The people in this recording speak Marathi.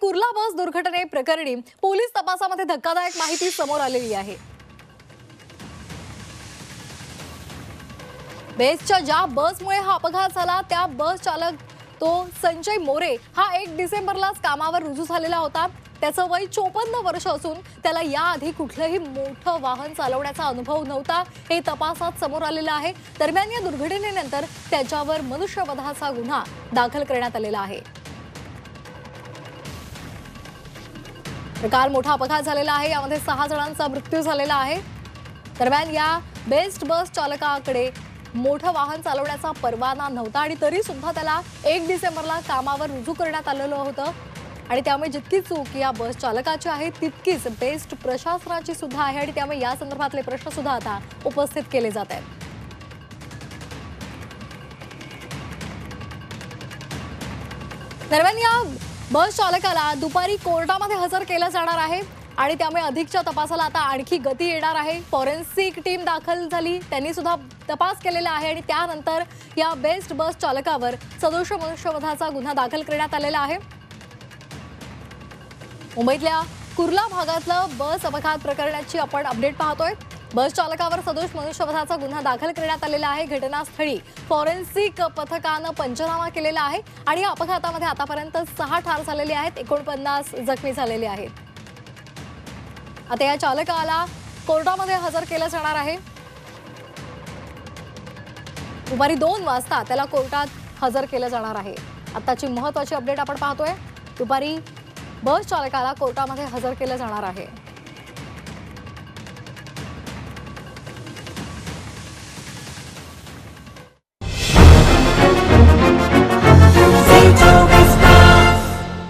कुर्ला बस दुर्घटनेप्रकरणी पोलीस तपासामध्ये धक्कादायक माहिती समोर आलेली आहे. बेस्टच्या ज्या बसमुळे हा अपघात झाला त्या बस चालक तो संजय मोरे हा एक डिसेंबरलाच कामावर रुजू झालेला होता. त्याचं वय चोपन्न वर्ष असून त्याला याआधी कुठलंही मोठं वाहन चालवण्याचा अनुभव नव्हता. हे तपासात समोर आलेलं आहे. दरम्यान या दुर्घटनेनंतर त्याच्यावर मनुष्यवधाचा गुन्हा दाखल करण्यात आलेला आहे. तर काल मोठा अपघात झालेला आहे. यामध्ये सहा जणांचा मृत्यू झालेला आहे. दरम्यान या बेस्ट बस चालकाकडे मोठं वाहन चालवण्याचा परवाना नव्हता आणि तरी सुद्धा त्याला एक डिसेंबरला कामावर रुजू करण्यात आलेलं होतं. आणि त्यामुळे जितकी चूक या बस चालकाची आहे तितकीच बेस्ट प्रशासनाची सुद्धा आहे आणि त्यामुळे या संदर्भातले प्रश्न सुद्धा आता उपस्थित केले जात आहेत. दरम्यान या बस चालकाला दुपारी कोर्टामध्ये हजर केलं जाणार आहे आणि त्यामुळे अधिकच्या तपासाला आता आणखी गती येणार आहे. फॉरेन्सिक टीम दाखल झाली. त्यांनी सुद्धा तपास केलेला आहे आणि त्यानंतर या बेस्ट बस चालकावर सदोष मनुष्यवधाचा गुन्हा दाखल करण्यात आलेला आहे. मुंबईतल्या कुर्ला भागातलं बस अपघात प्रकरणाची आपण अपडेट पाहतोय. बस चालकावर सदोष मनुष्यवधाचा गुन्हा दाखल करण्यात आलेला आहे. घटनास्थळी फॉरेन्सिक पथकानं पंचनामा केलेला आहे आणि या अपघातामध्ये आतापर्यंत सहा ठार झालेले आहेत. एकोणपन्नास जखमी झालेले आहेत. आता या चालकाला कोर्टामध्ये हजर केलं जाणार आहे. दुपारी दोन वाजता त्याला कोर्टात हजर केलं जाणार आहे. आताची महत्वाची अपडेट आपण पाहतोय. दुपारी बस चालकाला कोर्टामध्ये हजर केलं जाणार आहे.